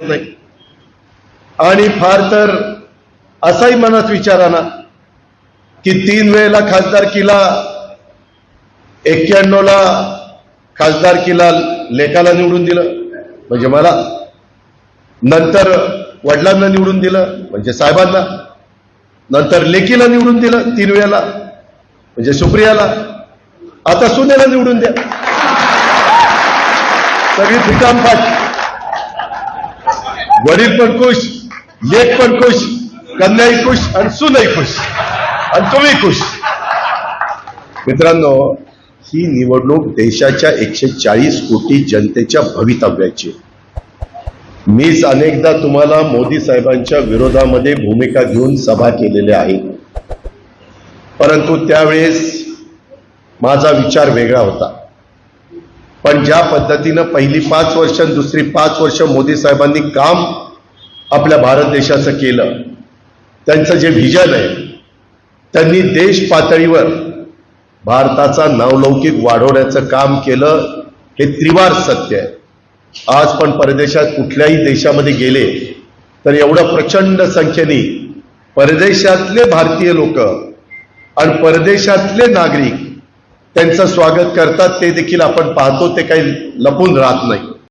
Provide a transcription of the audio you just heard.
नाही. आणि फार तर असाही मनात विचार की तीन वेळेला खासदारकीला एक्क्याण्णव ला खासदारकीला लेखाला निवडून दिलं. म्हणजे मला नंतर वडिलांना निवडून दिलं म्हणजे साहेबांना. नंतर लेकीला निवडून दिलं तीन वेळेला. म्हणजे सुप्रियाला. आता सुनेला निवडून द्या. सगळी फिटामफाट वडील पण खुश लेख पण खुश कन्याही खुश आणि सुनही खुश. आणि तुम्ही खुश. मित्रांनो ही निवडणूक देशाच्या एकशे चाळीस कोटी जनतेच्या भवितव्याची मीच अनेकदा तुम्हाला मोदी साहेबांच्या विरोधामध्ये भूमिका घेऊन सभा केलेल्या आहेत. परंतु त्यावेळेस माझा विचार वेगळा होता. पण ज्या पद्धतीनं पहिली पाच वर्ष आणि दुसरी पाच वर्ष मोदी साहेबांनी काम आपल्या भारत देशाचं केलं त्यांचं जे व्हिजन आहे त्यांनी देश पातळीवर भारताचा नावलौकिक वाढवण्याचं काम केलं हे त्रिवार सत्य आहे. आज पण परदेशात कुठल्याही देशामध्ये गेले तर एवढं प्रचंड संख्येने परदेशातले भारतीय लोक आणि परदेशातले नागरिक त्यांचं स्वागत करतात ते देखील आपण पाहतो ते काही लपून राहत नाही.